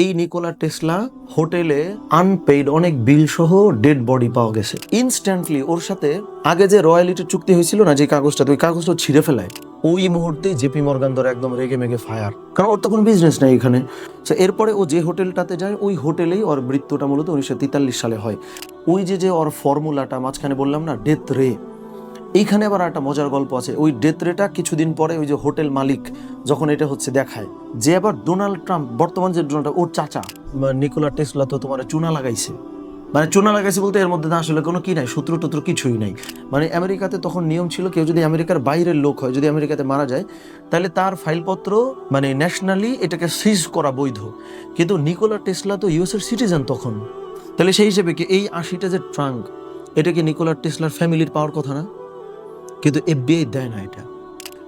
এই Nikola Tesla হোটেলে unpaid অনেক বিল সহ ডেড বডি পাওয়া গেছে। ইনস্ট্যান্টলি ওর সাথে আগে যে রয়্যালিটির চুক্তি হয়েছিল না, যে কাগজটা ওই কাগজটা ছিঁড়ে ফেলায়। ওই মুহূর্তে জেপি মর্গান ধরে একদম রেগে মেগে ফায়ার কারণ ওর তো কোনো বিজনেস নেই এখানে। তো এরপরে ও যে হোটেলটাতে যায়, ওই হোটেলেই ওর মৃত্যুটা মূলত উনিশশো তেতাল্লিশ সালে হয়। ওই যে যে ওর ফর্মুলাটা মাঝখানে বললাম না ডেথ রে এইখানে আবার একটা মজার গল্প আছে। ওই ডেথ রেটা কিছুদিন পরে ওই যে হোটেল মালিক যখন এটা হচ্ছে দেখায়, যে আবার ডোনাল্ড ট্রাম্প বর্তমান যে ডোনাল্ড ওর চাচা নিকোলা টেসলা তো তোমার চুনা লাগাইছে। মানে চুনা লাগাইছে বলতে এর মধ্যে না আসলে কোনো কি নাই সূত্র টুত্র কিছুই নাই। মানে আমেরিকাতে তখন নিয়ম ছিল কেউ যদি আমেরিকার বাইরের লোক হয়, যদি আমেরিকাতে মারা যায়, তাহলে তার ফাইলপত্র মানে ন্যাশনালি এটাকে সিজ করা বৈধ। কিন্তু নিকোলা টেসলা তো ইউএসের সিটিজেন তখন। তাহলে সেই হিসেবে কি এই আশিটা যে ট্রাঙ্ক এটা কি নিকোলা টেসলার ফ্যামিলির পাওয়ার কথা না? কিন্তু এফবিআই দেয় না এটা।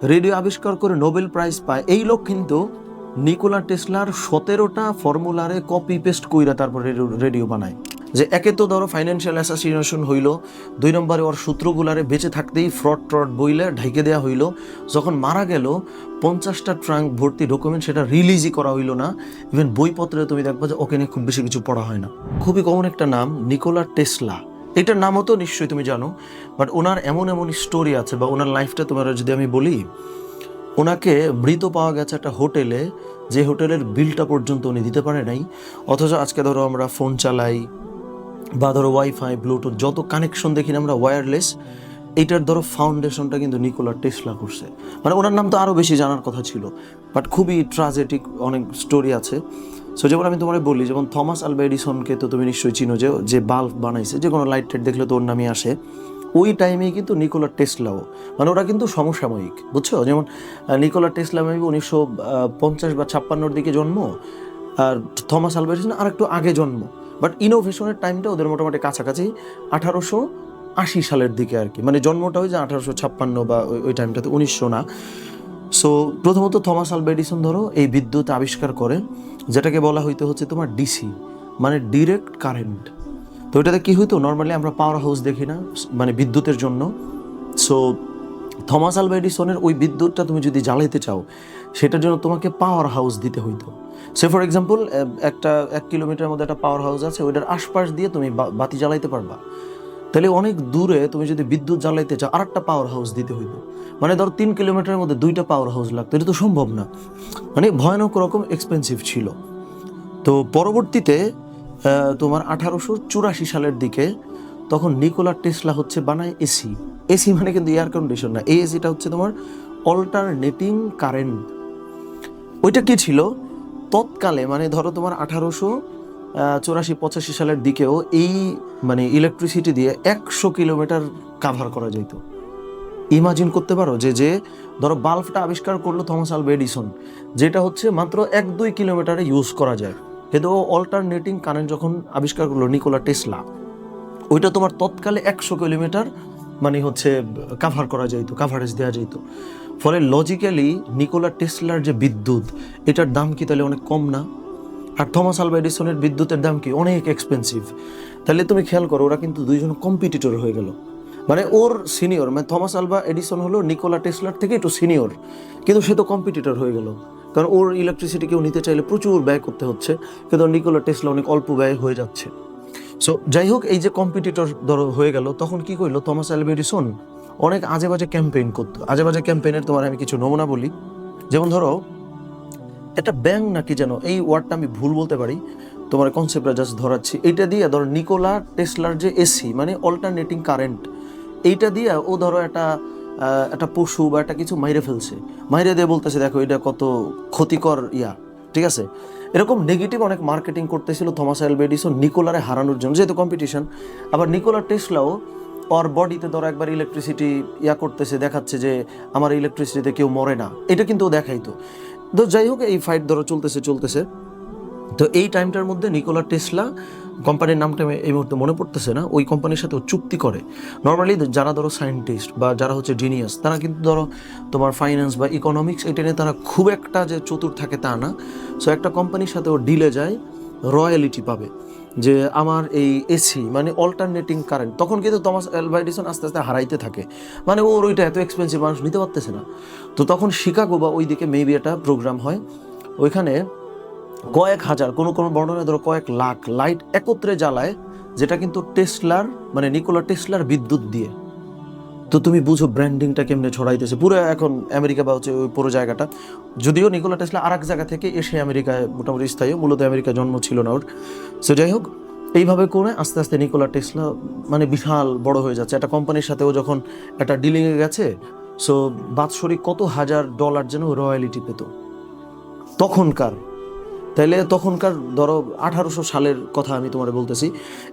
রেডিও আবিষ্কার করে নোবেল প্রাইজ পায়। এই লোক কিন্তু নিকোলা টেসলার সতেরোটা ফর্মুলারে কপি পেস্ট কইরা তারপর রেডিও রেডিও বানায়। যে একে তো ধরো ফাইন্যান্সিয়াল অ্যাসাসিনেশন হইল, দুই নম্বরে ওর সূত্রগুলারে বেঁচে থাকতেই ফ্রড ট্রড বইলে ঢাইকে দেওয়া হইল। যখন মারা গেল, পঞ্চাশটা ট্রাঙ্ক ভর্তি ডকুমেন্ট সেটা রিলিজই করা হইল না। ইভেন বইপত্রে তুমি দেখবা যে ওকে নিয়ে খুব বেশি কিছু পড়া হয় না। খুবই কমন একটা নাম, নিকোলা টেসলা। এটার নামও তো নিশ্চয়ই তুমি জানো বাট ওনার এমন এমন স্টোরি আছে বা ওনার লাইফটা তোমার যদি আমি বলি, ওনাকে মৃত পাওয়া গেছে একটা হোটেলে, যে হোটেলের বিলটা পর্যন্ত উনি দিতে পারে নাই, অথচ আজকে ধরো আমরা ফোন চালাই বা ধরো ওয়াইফাই ব্লুটুথ যত কানেকশন দেখি না আমরা ওয়্যারলেস এইটার ধরো ফাউন্ডেশনটা কিন্তু নিকোলা টেসলা করছে। মানে ওনার নাম তো আরও বেশি জানার কথা ছিল বাট খুবই ট্রাজেটিক অনেক স্টোরি আছে। সো যেমন আমি তোমার বলি, যেমন থমাস আলভা এডিসনকে তো তুমি নিশ্চয়ই চিনো যে যে বাল্ব বানাইছে, যে কোনো লাইট টাইট দেখলে তো ওর নামই আসে। ওই টাইমেই কিন্তু নিকোলা টেসলাও মানে ওরা কিন্তু সমসাময়িক, বুঝছ? যেমন নিকোলা টেসলা মেবি উনিশশো পঞ্চাশ বা ছাপ্পান্নর দিকে জন্ম, আর থমাস আলভা এডিসন আর একটু আগে জন্ম। বাট ইনোভেশনের টাইমটা ওদের মোটামুটি কাছাকাছি আঠারোশো আশি সালের দিকে আর কি। মানে জন্মটা হয়েছে আঠারোশো ছাপ্পান্ন বা ওই- ওই টাইমটাতে উনিশশো না। সো প্রথমত থমাস আলভা এডিসন ধরো, এই বিদ্যুৎ আবিষ্কার করে, যেটাকে বলা হইতে হচ্ছে তোমার ডিসি মানে ডিরেক্ট কারেন্ট তো ওইটাতে কি হইতো? নর্মালি আমরা পাওয়ার হাউস দেখি না মানে বিদ্যুতের জন্য। সো থমাস আলভা এডিসনের ওই বিদ্যুৎটা তুমি যদি জ্বালাইতে চাও, সেটার জন্য তোমাকে পাওয়ার হাউস দিতে হইতো। সে ফর এক্সাম্পল একটা এক কিলোমিটারের মধ্যে একটা পাওয়ার হাউস আছে, ওইটার আশপাশ দিয়ে তুমি বাতি জ্বালাইতে পারবা। তাহলে অনেক দূরে তুমি যদি বিদ্যুৎ জ্বালাইতে চাও, আরেকটা পাওয়ার হাউস দিতে হইতো। মানে ধরো তিন কিলোমিটারের মধ্যে দুইটা পাওয়ার হাউস লাগতো, এটা তো সম্ভব না। মানে ভয়ানক রকম এক্সপেন্সিভ ছিল। তো পরবর্তীতে তোমার আঠারোশো চুরাশি সালের দিকে তখন নিকোলা টেসলা হচ্ছে বানায় এসি এসি মানে কিন্তু এয়ার কন্ডিশন না এই এসিটা হচ্ছে তোমার অল্টারনেটিং কারেন্ট ওইটা কি ছিল? তৎকালে মানে ধরো তোমার আঠারোশো চৌরাশি, পঁচাশি সালের দিকেও এই মানে ইলেকট্রিসিটি দিয়ে একশো কিলোমিটার কাভার করা যেত। ইমাজিন করতে পারো যে যে, ধরো বাল্বটা আবিষ্কার করল থমাস আলভা এডিসন, যেটা হচ্ছে মাত্র এক দুই কিলোমিটারে ইউজ করা যায়। কিন্তু অল্টারনেটিং কারেন্ট যখন আবিষ্কার করল নিকোলা টেসলা, ওইটা তোমার তৎকালে একশো কিলোমিটার মানে হচ্ছে কাভার করা যাইতো কাভারেজ দেওয়া যাইতো। ফলে লজিক্যালি নিকোলা টেসলার যে বিদ্যুৎ, এটার দাম কি তাহলে অনেক কম না? আর থমাস আলভা এডিসনের বিদ্যুতের দাম কি অনেক এক্সপেন্সিভ তাহলে তুমি খেয়াল করো, ওরা কিন্তু দুইজন কম্পিটিটর হয়ে গেল। মানে ওর সিনিয়র মানে থমাস আলভা এডিসন হলো নিকোলা টেসলার থেকে একটু সিনিয়র কিন্তু সে তো কম্পিটিটর হয়ে গেল। কারণ ওর ইলেকট্রিসিটি কেউ নিতে চাইলে প্রচুর ব্যয় করতে হচ্ছে, কিন্তু নিকোলা টেসলা অনেক অল্প ব্যয় হয়ে যাচ্ছে। সো যাই হোক, এই যে কম্পিটিটর ধরো হয়ে গেল, তখন কি করল থমাস আলভা এডিসন? অনেক আজে বাজে ক্যাম্পেইন করতো। আজে বাজে ক্যাম্পেইনের তোমার আমি কিছু নমুনা বলি। যেমন ধরো একটা ব্যাং নাকি যেন? এই ওয়ার্ডটা আমি ভুল বলতে পারি। তোমার কনসেপ্টটা জাস্ট ধরাচ্ছি। এটা দিয়ে ধরো নিকোলা টেসলার যে এসি মানে অল্টারনেটিং কারেন্ট এইটা দিয়ে ও ধরো একটা একটা পশু বা একটা কিছু মাইরে ফেলছে। মাইরে দিয়ে বলতেছে, দেখো, এটা কত ক্ষতিকর ইয়া। ঠিক আছে? এরকম নেগেটিভ অনেক মার্কেটিং করতেছিল থমাস এলবেডিসন নিকোলারে হারানোর জন্য, যেহেতু কম্পিটিশন আবার নিকোলা টেসলাও ওর বডিতে ধরো একবার ইলেকট্রিসিটি ইয়া করতেছে, দেখাচ্ছে যে আমার ইলেকট্রিসিটিতে কেউ মরে না। এটা কিন্তু ও দেখাইতো। তো যাই হোক, এই ফাইট ধরো চলতেছে চলতেছে। তো এই টাইমটার মধ্যে নিকোলা টেসলা কোম্পানির নামটা এই মুহূর্তে মনে পড়তেছে না, ওই কোম্পানির সাথে চুক্তি করে। নর্মালি যারা ধরো সায়েন্টিস্ট বা যারা হচ্ছে জিনিয়াস তারা কিন্তু ধরো তোমার ফাইন্যান্স বা ইকোনমিক্স এটা নিয়ে তারা খুব একটা যে চতুর থাকে তা না। সো একটা কোম্পানির সাথে ও ডিলে যায় রয়্যালিটি পাবে। যে আমার এই এসি মানে অল্টারনেটিং কারেন্ট তখন কিন্তু তোমাস অ্যালভাইডিসন আস্তে আস্তে হারাইতে থাকে। মানে ওর ওইটা এত এক্সপেন্সিভ মানুষ নিতে পারতেছে না। তো তখন শিকাগো বা ওই দিকে মেবি একটা প্রোগ্রাম হয়। ওইখানে কয়েক হাজার, কোনো কোনো বর্ণনায় ধরো কয়েক লাখ লাইট একত্রে জ্বালায়, যেটা কিন্তু টেসলার মানে নিকোলা টেসলার বিদ্যুৎ দিয়ে। তো তুমি বুঝো ব্র্যান্ডিংটা কেমনে ছড়াইতেছে। পুরো এখন আমেরিকা বা হচ্ছে ওই পুরো জায়গাটা। যদিও নিকোলা টেসলা আর এক জায়গা থেকে এসে আমেরিকায় মোটামুটি স্থায়ী, মূলত আমেরিকায় জন্ম ছিল না ওর। সো যাই হোক, এইভাবে করে আস্তে আস্তে নিকোলা টেসলা মানে বিশাল বড় হয়ে যাচ্ছে। একটা কোম্পানির সাথেও যখন একটা ডিলিংয়ে গেছে সো বাৎসরিক কত হাজার ডলার যেন রয়্যালিটি পেত। তখনকার, তাইলে তখনকার ধরো আঠারোশো সালের কথা আমি তোমার বলতেছি।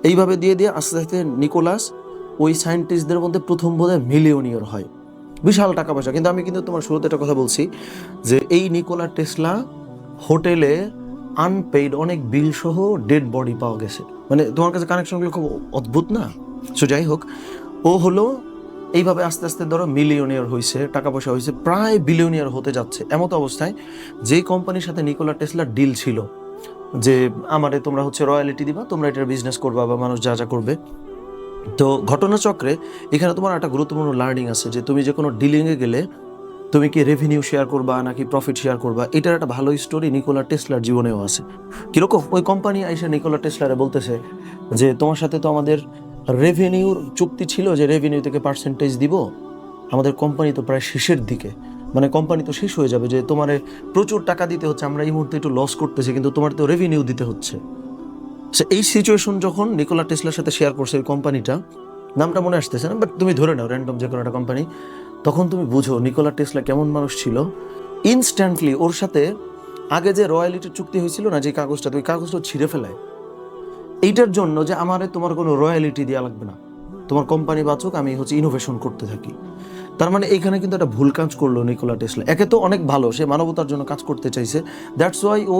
এইভাবে দিয়ে দিয়ে আস্তে আস্তে নিকোলাস ওই সায়েন্টিস্টদের মধ্যে প্রথম বোধ মিলিয়নিয়র হয়। বিশাল টাকা পয়সা কিন্তু আমি কিন্তু তোমার শুরুতে একটা কথা বলছি যে এই নিকোলা টেসলা হোটেলে আনপেইড অনেক বিল সহ ডেড বডি পাওয়া গেছে। মানে তোমার কাছে কানেকশনগুলো খুব অদ্ভুত না? সো যাই হোক, ও হলো এইভাবে আস্তে আস্তে ধরো মিলিয়নিয়ার হয়েছে টাকা পয়সা হয়েছে প্রায় বিলিয়নিয়ার হতে যাচ্ছে। এমতো অবস্থায় যেই কোম্পানির সাথে নিকোলা টেসলার ডিল ছিল, যে আমারে তোমরা হচ্ছে রয়্যালিটি দিবা, তোমরা এটার বিজনেস করবা বা মানুষ যা যা করবে তো ঘটনাচক্রে এখানে তোমার একটা গুরুত্বপূর্ণ লার্নিং আছে যে তুমি যে কোনো ডিলিংয়ে গেলে তুমি কি রেভিনিউ শেয়ার করবা নাকি প্রফিট শেয়ার করবা, এটার একটা ভালো স্টোরি নিকোলা টেসলার জীবনেও আছে। কীরকম ওই কোম্পানি আইসা নিকোলা টেসলারে বলতেছে যে, তোমার সাথে তো আমাদের রেভিনিউর চুক্তি ছিল যে রেভিনিউ থেকে পার্সেন্টেজ দিব, আমাদের কোম্পানি তো প্রায় শেষের দিকে। মানে কোম্পানি তো শেষ হয়ে যাবে যে তোমার প্রচুর টাকা দিতে হচ্ছে, আমরা এই মুহূর্তে একটু লস করতেছি, কিন্তু তোমার তো রেভিনিউ দিতে হচ্ছে। সে এই সিচুয়েশন যখন নিকোলা টেসলার সাথে শেয়ার করছে ওই কোম্পানিটা নামটা মনে আসতেছে না বাট তুমি ধরে নাও র্যান্ডম যে কোনো একটা কোম্পানি তখন তুমি বুঝো নিকোলা টেসলা কেমন মানুষ ছিল। ইনস্ট্যান্টলি ওর সাথে আগে যে রয়্যালিটির চুক্তি হয়েছিল না, যে কাগজটা, ওই কাগজটা ছিঁড়ে ফেলায়। এইটার জন্য যে আমারে তোমার কোনো রয়্যালিটি দেওয়া লাগবে না। তোমার কোম্পানি বাঁচুক, আমি হচ্ছে ইনোভেশন করতে থাকি। তার মানে এইখানে কিন্তু একটা ভুল কাজ করল নিকোলা টেসলা একে তো অনেক ভালো, সে মানবতার জন্য কাজ করতে চাইছে। দ্যাটস ওয়াই ও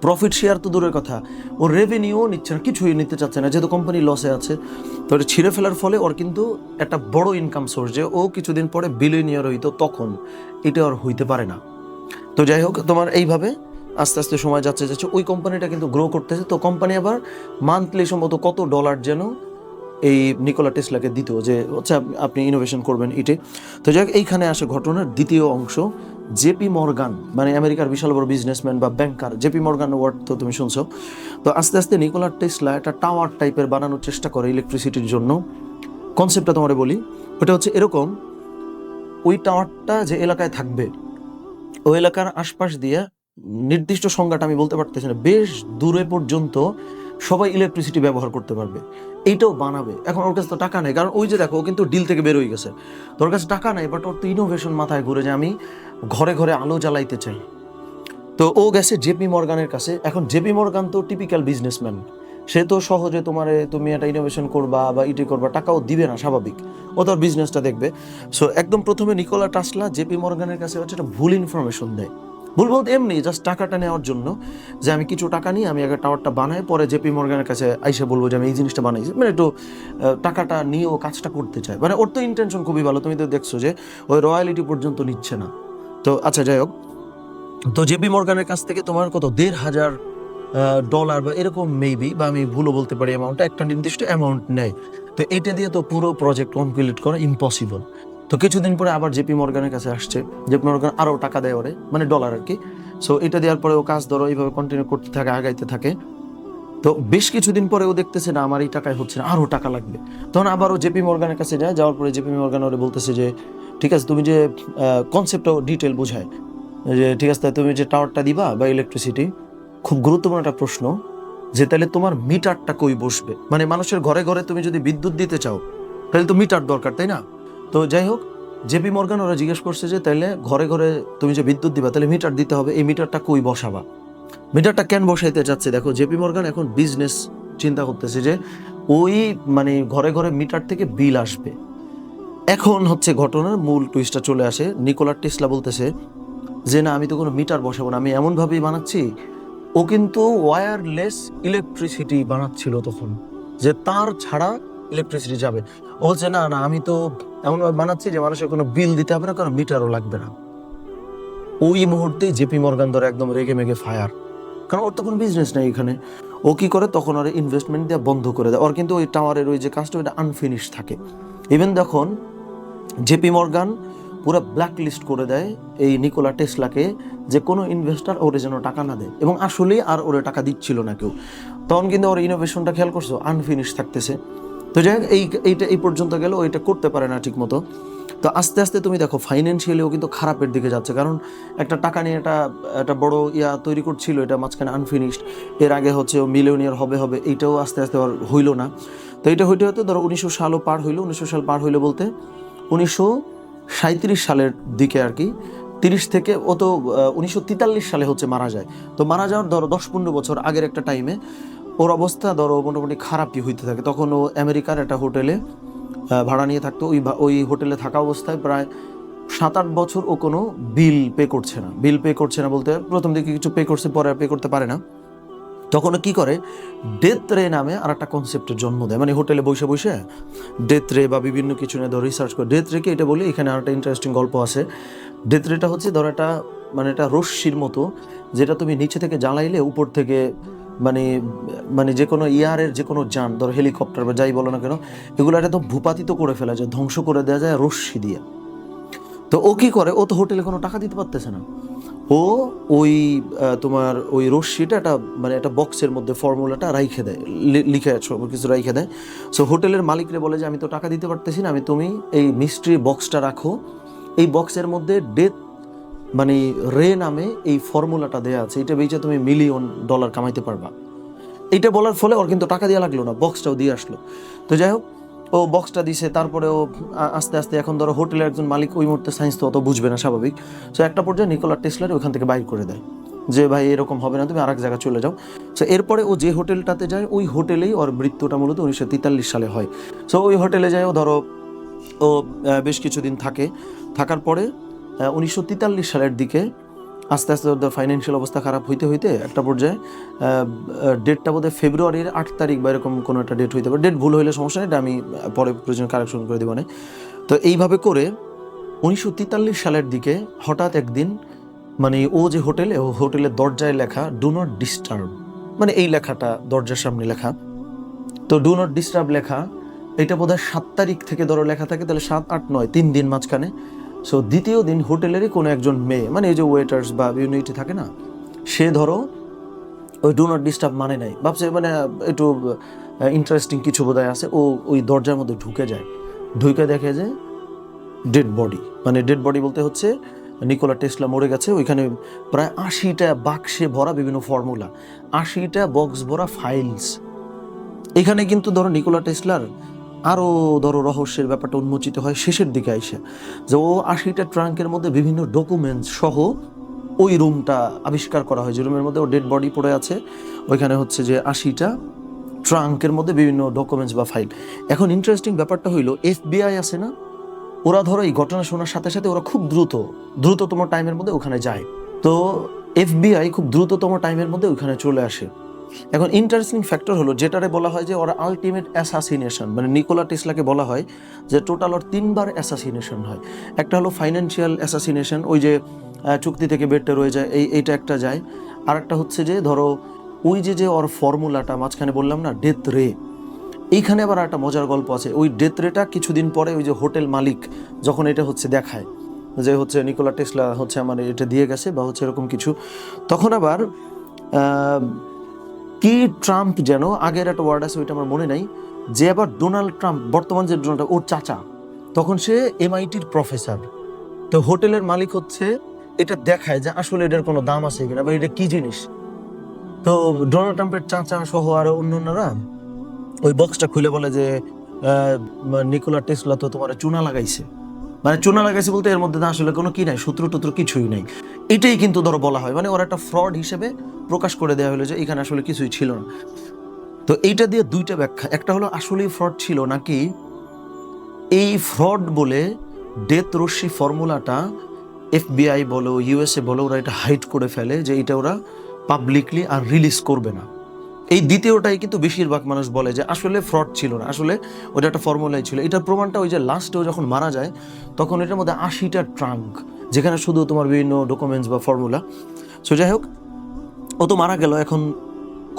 প্রফিট শেয়ার তো দূরের কথা। ও রেভিনিউও নিচ্ছে না, কিছুই নিতে চাচ্ছে না, যেহেতু কোম্পানি লসে আছে। তো এটা ছিঁড়ে ফেলার ফলে ওর কিন্তু একটা বড় ইনকাম সোর্স যে ও কিছুদিন পরে বিলিয়নিয়ার হইতো তখন। এটা ওর হইতে পারে না। তো যাই হোক, তোমার এইভাবে আস্তে আস্তে সময় যাচ্ছে যাচ্ছে, ওই কোম্পানিটা কিন্তু গ্রো করতেছে। তো কোম্পানি আবার মান্থলি সম্ভবত কত ডলার যেন এই নিকোলা টেসলাকে দিত যে হচ্ছে আপনি ইনোভেশন করবেন ইটে। তো যাই হোক এইখানে আসে ঘটনার দ্বিতীয় অংশ। জেপি মর্গান মানে আমেরিকার বিশাল বড় বিজনেসম্যান বা ব্যাংকার জেপি মর্গান ওয়ার্ড তো তুমি শুনছো। তো আস্তে আস্তে নিকোলা টেসলা একটা টাওয়ার টাইপের বানানোর চেষ্টা করে ইলেকট্রিসিটির জন্য। কনসেপ্টটা তোমারে বলি, ওটা হচ্ছে এরকম, ওই টাওয়ারটা যে এলাকায় থাকবে, ওই এলাকার আশপাশ দিয়ে নির্দিষ্ট সংজ্ঞাটা আমি বলতে পারতেছি না, বেশ দূরে পর্যন্ত সবাই ইলেকট্রিসিটি ব্যবহার করতে পারবে। এইটাও বানাবে। এখন ওর কাছে তো টাকা নেই। কারণ ওই যে দেখো কিন্তু ডিল থেকে বের হয়ে গেছে। তোর কাছে টাকা নেই বাট ওর তো ইনোভেশন মাথায় ঘুরে যে আমি ঘরে ঘরে আলো জ্বালাইতে চাই। তো ও গেছে জেপি মর্গানের কাছে। এখন জেপি মর্গান তো টিপিক্যাল বিজনেসম্যান সে তো সহজে তোমার তুমি একটা ইনোভেশন করবা বা ইটি করবা, টাকাও দিবে না, স্বাভাবিক। ও তোর বিজনেসটা দেখবে। সো একদম প্রথমে নিকোলা টাসলা জেপি মর্গানের কাছে হচ্ছে একটা ভুল ইনফরমেশন দেয়। ভুল বলতে এমনি জাস্ট টাকাটা নেওয়ার জন্য যে আমি কিছু টাকা নিয়ে আমি আগে টাওয়ারটা বানাই, পরে জেপি মর্গানের কাছে আইসে বলব যে আমি এই জিনিসটা বানাইছি। মানে একটু টাকাটা নিয়ে ও কাজটা করতে চায়। মানে ওর তো ইন্টেনশন খুবই ভালো। তুমি তো দেখছ যে ওই রয়্যালিটি পর্যন্ত নিচ্ছে না। তো আচ্ছা যাই হোক। তো জেপি মর্গানের কাছ থেকে তোমার কত? দেড় হাজার ডলার বা এরকম মেবি বা আমি ভুলও বলতে পারি অ্যামাউন্টটা একটা নির্দিষ্ট অ্যামাউন্ট নেয়। তো এটা দিয়ে তো পুরো প্রজেক্ট কমপ্লিট করা ইম্পসিবল তো কিছুদিন পরে আবার জেপি মর্গানের কাছে আসছে। জেপি মর্গান আরও টাকা দেয় ওরে মানে ডলার আর কি। সো এটা দেওয়ার পরে ও কাজ ধরো এইভাবে কন্টিনিউ করতে থাকে, আগাইতে থাকে। তো বেশ কিছুদিন পরে ও দেখতেছে না, আমার এই টাকায় হচ্ছে না, আরও টাকা লাগবে। তখন আবার ও জেপি মর্গানের কাছে যায়, যাওয়ার পরে জেপি মর্গান ওরে বলতেছে যে, ঠিক আছে, তুমি যে কনসেপ্টটা ডিটেল বোঝায়, যে ঠিক আছে তুমি যে টাওয়ারটা দিবা বা ইলেকট্রিসিটি খুব গুরুত্বপূর্ণ একটা প্রশ্ন, যে তাহলে তোমার মিটারটা কই বসবে? মানে মানুষের ঘরে ঘরে তুমি যদি বিদ্যুৎ দিতে চাও, তাহলে তো মিটার দরকার, তাই না? তো যাই হোক জেপি মর্গান ওরা জিজ্ঞেস করছে যে তাহলে ঘরে ঘরে তুমি যে বিদ্যুৎ দিবা তাহলে মিটার দিতে হবে, এই মিটারটা কই বসাবা? মিটারটা কেন বসাইতে যাচ্ছে দেখো জেপি মর্গান এখন বিজনেস চিন্তা করতেছে যে, ওই মানে ঘরে ঘরে মিটার থেকে বিল আসবে। এখন হচ্ছে ঘটনার মূল টুইস্টটা চলে আসে। নিকোলার টেসলা বলতেছে যে, না, আমি তো কোনো মিটার বসাবো না, আমি এমনভাবেই বানাচ্ছি। ও কিন্তু ওয়্যারলেস ইলেকট্রিসিটি বানাচ্ছিল তখন, যে তার ছাড়া ইলেকট্রিসিটি যাবে। বলছে, না না, আমি তো এমনভাবে বানাচ্ছি যে মানুষের কোনো বিল দিতে হবে না কোনো মিটারও লাগবে না। ওই মুহূর্তেই জেপি মর্গান ধরে একদম রেগে মেগে ফায়ার কারণ ওর তো কোনো বিজনেস নেই এখানে। ও কি করে? তখন ওর ইনভেস্টমেন্ট দেওয়া বন্ধ করে দেয়। ওর কিন্তু ওই টাওয়ারের ওই যে কাজটা, ওইটা আনফিনিশ থাকে। ইভেন তখন জেপি মর্গান পুরো ব্ল্যাক লিস্ট করে দেয় এই নিকোলা টেসলাকে যে কোনো ইনভেস্টার ওরে যেন টাকা না দেয়। এবং আসলেই আর ওরে টাকা দিচ্ছিল না কেউ। তখন কিন্তু ওর ইনোভেশনটা খেয়াল করছ? আনফিনিশ থাকতেছে। তো যাই হোক, এই এইটা এই পর্যন্ত গেলে ওইটা করতে পারে না ঠিক মতো তো আস্তে আস্তে তুমি দেখো ফাইন্যান্সিয়ালিও কিন্তু খারাপের দিকে যাচ্ছে। কারণ একটা টাকা নিয়ে একটা একটা বড় ইয়া তৈরি করছিল, এটা মাঝখানে আনফিনিশড এর আগে হচ্ছে মিলিয়নিয়ার হবে হবে, এইটাও আস্তে আস্তে আর হইল না। তো এটা হইতে হতে ধরো উনিশশো সালও পার হইল, উনিশশো সাল পার হইল বলতে উনিশশো সাঁত্রিশ সালের দিকে আর কি, তিরিশ থেকে, ও তো উনিশশো তেতাল্লিশ সালে হচ্ছে মারা যায়। তো মারা যাওয়ার ধরো দশ পনেরো বছর আগের একটা টাইমে ওর অবস্থা ধরো মোটামুটি খারাপই হইতে থাকে। তখন ও আমেরিকার একটা হোটেলে ভাড়া নিয়ে থাকতো। ওই ওই হোটেলে থাকা অবস্থায় প্রায় সাত আট বছর ও কোনো বিল পে করছে না। বিল পে করছে না বলতে প্রথম দিকে কিছু পে করছে, পরে পে করতে পারে না। তখন কি করে? ডেথ রে নামে আর একটা কনসেপ্টের জন্ম দেয়। মানে হোটেলে বসে বসে ডেথ রে বা বিভিন্ন কিছু নিয়ে ধরো রিসার্চ করে। ডেথ রেকে এটা বলি, এখানে আর একটা ইন্টারেস্টিং গল্প আছে। ডেথ রেটা হচ্ছে ধরো একটা মানে একটা রশ্মির মতো, যেটা তুমি নিচে থেকে জ্বালাইলে উপর থেকে মানে মানে যে কোনো ইয়ারের যে কোনো যান, ধর হেলিকপ্টার বা যাই বলো না কেন, এগুলো একদম ভূপাতিত করে ফেলা যায়, ধ্বংস করে দেওয়া যায়, রশ্মি দিয়ে। তো ও কি করে? ও তো হোটেলে কোনো টাকা দিতে পারতেছে না। ও ওই তোমার ওই রশ্মিটা একটা মানে একটা বক্সের মধ্যে ফর্মুলাটা রাইখে দেয় লিখে কিছু রাইখে দেয়। সো হোটেলের মালিকরে বলে যে, আমি তো টাকা দিতে পারতেছি না, আমি তুমি এই মিস্ট্রি বক্সটা রাখো। এই বক্সের মধ্যে ডেথ মানে রে নামে এই ফর্মুলাটা দেয়া আছে, এটা বেচে তুমি মিলিয়ন ডলার কামাইতে পারবা। এইটা বলার ফলে ওর কিন্তু টাকা দেওয়া লাগল না বক্সটাও দিয়ে আসলো। তো যাই হোক, ও বক্সটা দিছে, তারপরে ও আস্তে আস্তে এখন ধরো হোটেলের একজন মালিক ওই মুহূর্তে সায়েন্স তো অত বুঝবে না, স্বাভাবিক। সো একটা পর্যায়ে নিকোলা টেসলার ওখান থেকে বাইর করে দেয়। যে ভাই, এরকম হবে না, তুমি আরেক জায়গায় চলে যাও। সো এরপরে ও যে হোটেলটাতে যায়, ওই হোটেলেই ওর মৃত্যুটা মূলত উনিশশো তেতাল্লিশ সালে হয়। সো ওই হোটেলে যায় ও ধরো, ও বেশ কিছুদিন থাকে। থাকার পরে উনিশশো তেতাল্লিশ সালের দিকে আস্তে আস্তে ওদের ফাইন্যান্সিয়াল অবস্থা খারাপ হইতে হইতে একটা পর্যায়ে ডেটটা বোধহয় ফেব্রুয়ারির আট তারিখ বা এরকম কোনো একটা ডেট হইতে পারে। ডেট ভুল হইলে সমস্যা নেই, এটা আমি পরে প্রয়োজন কারেকশন করে দেবো না তো এইভাবে করে উনিশশো তেতাল্লিশ সালের দিকে হঠাৎ একদিন মানে ও যে হোটেলে, ও হোটেলের দরজায় লেখা ডু নট ডিস্টার্ব মানে এই লেখাটা দরজার সামনে লেখা। তো ডু নট ডিস্টার্ব লেখা, এটা বোধহয় সাত তারিখ থেকে ধরো লেখা থাকে, তাহলে সাত, আট, নয়, তিন দিন মাঝখানে সো দ্বিতীয় দিন হোটেলেরই কোনো একজন মেয়ে মানে এই যে ওয়েটার্স বা ইউনিটি থাকে না, সে ধরো ওই ডু নট ডিস্টার্ব মানে নাই। ভাবছে মানে একটু ইন্টারেস্টিং কিছু বোধহয় আছে, ও ওই দরজার মধ্যে ঢুকে যায়। ঢুকে দেখে যে ডেড বডি মানে ডেড বডি বলতে হচ্ছে নিকোলা টেসলা মরে গেছে, ওইখানে প্রায় আশিটা বাক্সে ভরা বিভিন্ন ফর্মুলা আশিটা বক্স ভরা ফাইলস এখানে কিন্তু ধরো নিকোলা টেসলার আরও ধরো রহস্যের ব্যাপারটা উন্মোচিত হয় শেষের দিকে আইসে, যে ও আশিটা ট্রাঙ্কের মধ্যে বিভিন্ন ডকুমেন্টস সহ ওই রুমটা আবিষ্কার করা হয় যে রুমের মধ্যে ও ডেড বডি পড়ে আছে, ওইখানে হচ্ছে যে আশিটা ট্রাঙ্কের মধ্যে বিভিন্ন ডকুমেন্টস বা ফাইল এখন ইন্টারেস্টিং ব্যাপারটা হইল এফবিআই আছে না? ওরা ধরো এই ঘটনা শোনার সাথে সাথে ওরা খুব দ্রুত, দ্রুততম টাইমের মধ্যে ওখানে যায়। তো এফবিআই খুব দ্রুততম টাইমের মধ্যে ওখানে চলে আসে। এখন ইন্টারেস্টিং ফ্যাক্টর হলো, যেটারে বলা হয় যে ওরা আলটিমেট অ্যাসাসিনেশন মানে নিকোলা টেসলাকে বলা হয় যে টোটাল ওর তিনবার অ্যাসাসিনেশন হয়। একটা হলো ফাইন্যান্সিয়াল অ্যাসাসিনেশন ওই যে চুক্তি থেকে বেডটা রয়ে যায়, এই, এইটা একটা যায়। আর একটা হচ্ছে যে, ধরো, ওই যে যে ওর ফর্মুলাটা মাঝখানে বললাম না ডেথ রে এইখানে আবার একটা মজার গল্প আছে। ওই ডেথ রেটা কিছুদিন পরে ওই যে হোটেল মালিক যখন এটা হচ্ছে দেখায়, যে হচ্ছে নিকোলা টেসলা হচ্ছে আমার এটা দিয়ে গেছে বা হচ্ছে এরকম কিছু, তখন আবার কি ট্রাম্প যেন, আগের একটা ওয়ার্ড আছে, ওইটা আমার মনে নাই, যে আবার ডোনাল্ড ট্রাম্প, বর্তমান যে ডোনাল্ড ওর চাচা, তখন সে এমআইটির প্রফেসর তো হোটেলের মালিক হচ্ছে, এটা দেখায় যে আসলে এটার কোনো দাম আছে কিনা, বা এটা কি জিনিস। তো ডোনাল্ড ট্রাম্পের চাচা সহ আরও অন্য অন্যরা, ওই বক্সটা খুলে বলে যে নিকোলা টেসলা তো তোমার চুনা লাগাইছে। মানে চুনা লাগাইছে বলতে এর মধ্যে আসলে কোনো কি নাই সূত্র টুত্র কিছুই নাই। এটাই কিন্তু ধরো বলা হয়। মানে ওরা একটা ফ্রড হিসেবে প্রকাশ করে দেওয়া হলো যে এখানে আসলে কিছুই ছিল না। তো এইটা দিয়ে দুইটা ব্যাখ্যা। একটা হলো আসলেই ফ্রড ছিল নাকি এই ফ্রড বলে ডেথ রশ্মি ফর্মুলাটা এফবিআই বলো ইউএসএ বলো, ওরা এটা হাইড করে ফেলে যে এটা ওরা পাবলিকলি আর রিলিজ করবে না। এই দ্বিতীয়টাই কিন্তু বেশিরভাগ মানুষ বলে যে আসলে ফ্রড ছিল না। আসলে ওটা একটা ফর্মুলাই ছিল। এটার প্রমাণটা ওই যে লাস্টেও যখন মারা যায়, তখন এটার মধ্যে আশিটা ট্রাঙ্ক যেখানে শুধু তোমার বিভিন্ন ডকুমেন্টস বা ফর্মুলা সো যাই হোক, ও তো মারা গেল। এখন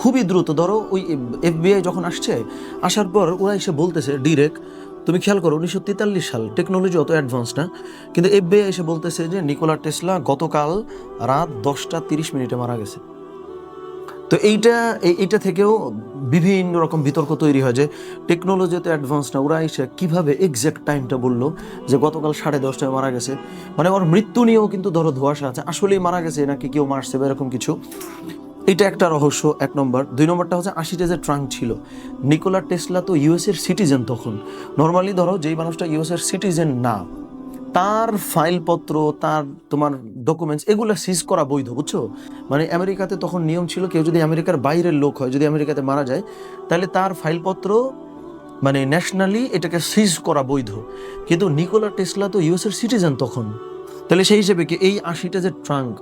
খুবই দ্রুত, ধরো ওই এফবিআই যখন আসছে, আসার পর ওরা এসে বলতেছে ডিরেক্ট তুমি খেয়াল করো, উনিশশো তেতাল্লিশ সাল টেকনোলজি অত অ্যাডভান্স না। কিন্তু এফবিআই এসে বলতেছে যে, নিকোলা টেসলা গতকাল রাত দশটা তিরিশ মিনিটে মারা গেছে। তো এইটা, এই- এইটা থেকেও বিভিন্ন রকম বিতর্ক তৈরি হয় যে টেকনোলজিতে অ্যাডভান্স না, ওরা এসে কীভাবে এক্স্যাক্ট টাইমটা বলল যে গতকাল সাড়ে দশটায় মারা গেছে? মানে ওর মৃত্যু নিয়েও কিন্তু ধরো ধোয়াশা আছে। আসলেই মারা গেছে নাকি কেউ মারছে বা এরকম কিছু? এটা একটা রহস্য, এক নম্বর। দুই নম্বরটা হচ্ছে আশিটা যে ট্রাঙ্ক ছিল। নিকোলা টেসলা তো ইউএসের সিটিজেন তখন। নর্মালি ধরো যেই মানুষটা ইউএসের সিটিজেন না তার ফাইলপত্র, তার তোমার ডকুমেন্টস এগুলো সিজ করা বৈধ, বুঝছ? মানে আমেরিকাতে তখন নিয়ম ছিল, কেউ যদি আমেরিকার বাইরের লোক হয়, যদি আমেরিকাতে মারা যায়, তাহলে তার ফাইলপত্র মানে ন্যাশনালি এটাকে সিজ করা বৈধ। কিন্তু নিকোলা টেসলা তো ইউএসের সিটিজেন তখন। তাহলে সেই হিসেবে কি এই আশিটা যে ট্রাঙ্ক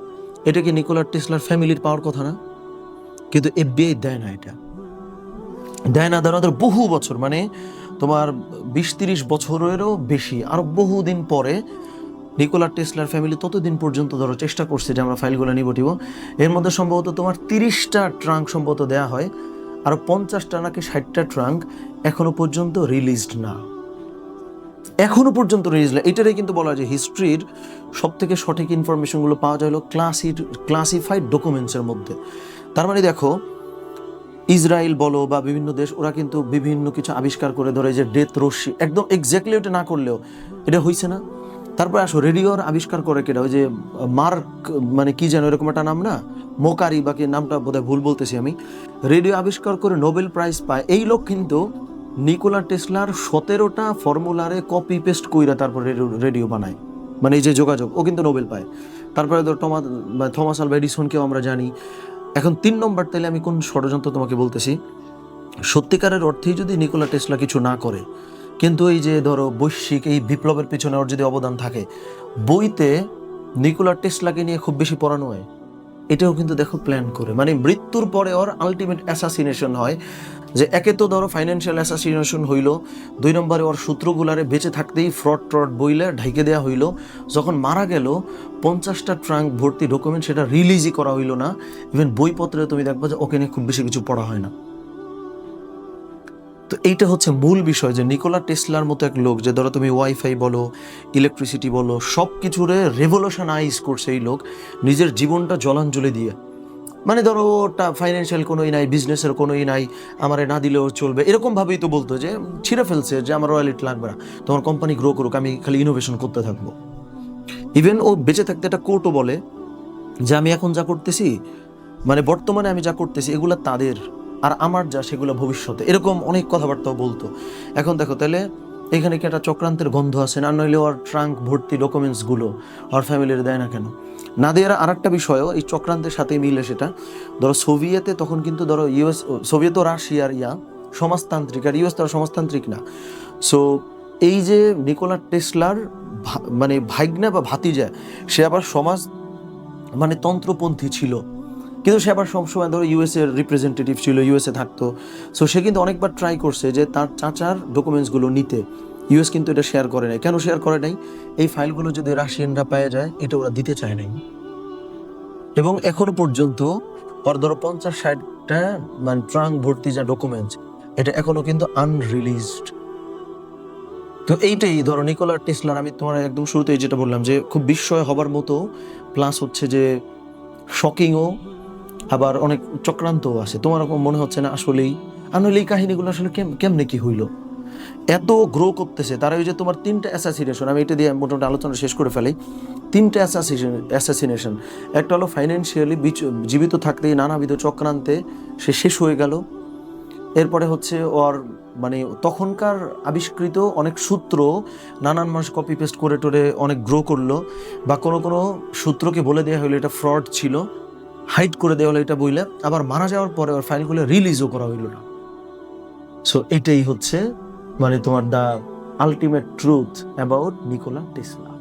এটা কি নিকোলা টেসলার ফ্যামিলির পাওয়ার কথা না? কিন্তু এফবিআই দেয় না এটা। দেয় না ধরো ধরো বহু বছর মানে তোমার বিশ তিরিশ বছরেরও বেশি, আরও বহুদিন পরে নিকোলা টেসলার ফ্যামিলি ততদিন পর্যন্ত ধরো চেষ্টা করছে যে আমরা ফাইলগুলো নিব, টিব। এর মধ্যে সম্ভবত তোমার তিরিশটা ট্রাঙ্ক সম্ভবত দেয়া হয় আরও পঞ্চাশটা নাকি ষাটটা ট্রাঙ্ক এখনও পর্যন্ত রিলিজড না। এখনও পর্যন্ত রিলিজ না। এটারে কিন্তু বলা হয় যে হিস্ট্রির সব থেকে সঠিক ইনফরমেশনগুলো পাওয়া যায় হলো ক্লাসিড ক্লাসিফাইড ডকুমেন্টসের মধ্যে। তার মানে দেখো ইসরায়েল বলো বা বিভিন্ন দেশ, ওরা কিন্তু বিভিন্ন কিছু আবিষ্কার করে ধরে যে ডেথ রশ্মি, একদম এক্স্যাক্টলি ওটা না করলেও এটা হয়েছে না। তারপরে আসো, রেডিওর আবিষ্কার করে কেটা ওই যে মার্ক মানে কি যেন এরকম একটা নাম না? মোকারি বা কি নামটা বোধহয় ভুল বলতেছি আমি। রেডিও আবিষ্কার করে নোবেল প্রাইজ পায়। এই লোক কিন্তু নিকোলা টেসলার সতেরোটা ফর্মুলারে কপি পেস্ট কইরা তারপর রেডিও বানায়। মানে এই যে যোগাযোগ, ও কিন্তু নোবেল পায়। তারপরে ধর টমা থমাস আলভা এডিসনকেও আমরা জানি। এখন তিন নম্বর তাহলে আমি কোন ষড়যন্ত্র তোমাকে বলতেছি? সত্যিকারের অর্থেই যদি নিকোলা টেসলা কিছু না করে, কিন্তু এই যে ধরো বৈশ্বিক এই বিপ্লবের পিছনে ওর যদি অবদান থাকে, বইতে নিকোলা টেসলাকে নিয়ে খুব বেশি পড়ানো হয়। এটাও কিন্তু দেখো প্ল্যান করে। মানে মৃত্যুর পরে ওর আলটিমেট অ্যাসাসিনেশন হয়। যে একে তো ধরো ফাইন্যান্সিয়াল অ্যাসাসিনেশন হইল, দুই নম্বরে ওর সূত্রগুলারে বেঁচে থাকতেই ফ্রড ট্রড বইলে ঢাইকে দেওয়া হইল। যখন মারা গেল, পঞ্চাশটা ট্রাঙ্ক ভর্তি ডকুমেন্ট সেটা রিলিজই করা হইল না। ইভেন বইপত্রে তুমি দেখবে যে ওকে নিয়ে খুব বেশি কিছু পড়া হয় না। তো এইটা হচ্ছে মূল বিষয় যে নিকোলা টেসলার মতো এক লোক যে ধরো তুমি ওয়াইফাই বলো ইলেকট্রিসিটি বলো সব কিছুরে রেভলিউশনাইজ করছে এই লোক নিজের জীবনটা জলাঞ্জলি দিয়ে। মানে ধরো ওটা ফাইন্যান্সিয়াল কোনোই নাই বিজনেসের কোনোই নাই, আমারে না দিলেও চলবে। এরকমভাবেই তো বলতো যে ছিঁড়ে ফেলছে যে আমার রয়্যালিটি লাগবে না। তোমার কোম্পানি গ্রো করুক, আমি খালি ইনোভেশন করতে থাকব। ইভেন ও বেঁচে থাকতে একটা কোর্টও বলে যে আমি এখন যা করতেছি মানে বর্তমানে আমি যা করতেছি, এগুলো তাদের। আর আমার যা, সেগুলো ভবিষ্যতে। এরকম অনেক কথাবার্তাও বলতো। এখন দেখো, তাহলে এখানে কি একটা চক্রান্তের গন্ধ আছে? না, নইলে ওর ট্রাঙ্ক ভর্তি ডকুমেন্টসগুলো ওর ফ্যামিলির দেয় না কেন? না দেওয়ার আর একটা বিষয়ও, এই চক্রান্তের সাথে মিলে সেটা। ধরো, সোভিয়েতে তখন কিন্তু ধরো ইউএস সোভিয়েত ও রাশিয়ার ইয়া, সমাজতান্ত্রিক, আর ইউএস তো সমাজতান্ত্রিক না। সো এই যে নিকোলা টেসলার মানে ভাইগনা বা ভাতিজা, সে আবার সমাজ মানে তন্ত্রপন্থী ছিল। কিন্তু সে আবার সবসময় ধরো ইউএস এর রিপ্রেজেন্টেটিভ ছিল ইউএসএ থাকতো। সো সে কিন্তু অনেকবার ট্রাই করছে যে তার চাচার ডকুমেন্টসগুলো নিতে। ইউএস কিন্তু এটা শেয়ার করে নাই। কেন শেয়ার করে নাই? এই ফাইলগুলো যদি রাশিয়ানরা পেয়ে যায়, এটা ওরা দিতে চায় নাই। এবং এখনও পর্যন্ত ওর ধরো পঞ্চাশ ষাটটা মানে ট্রাঙ্ক ভর্তি যা ডকুমেন্টস এটা এখনও কিন্তু আনরিলিজড তো এইটাই ধরো নিকোলা টেসলার, আমি তোমার একদম শুরুতেই যেটা বললাম যে খুব বিস্ময় হবার মতো প্লাস হচ্ছে যে শকিংও আবার অনেক চক্রান্তও আছে। তোমার মনে হচ্ছে না আসলেই? আর নইলে এই কাহিনীগুলো আসলে কেম- কেমনে কি হইল? এত গ্রো করতেছে, তারা ওই যে তোমার তিনটা অ্যাসাসিনেশন আমি এটা দিয়ে মোটামুটি আলোচনা শেষ করে ফেলি। তিনটা অ্যাসাসিনেশন অ্যাসাসিনেশন একটা হলো ফাইন্যান্সিয়ালি জীবিত থাকতেই নানাবিধ চক্রান্তে সে শেষ হয়ে গেল। এরপরে হচ্ছে ওর মানে তখনকার আবিষ্কৃত অনেক সূত্র নানান মানুষ কপি পেস্ট করে টোরে অনেক গ্রো করল, বা কোনো কোনো সূত্রকে বলে দেওয়া হলো এটা ফ্রড ছিল। হাইড করে দেওয়া হলো এটা বইলে, আবার মারা যাওয়ার পরে ওর ফাইলগুলো রিলিজও করা হইল না। সো এটাই হচ্ছে মানে তোমার the ultimate truth about Nikola Tesla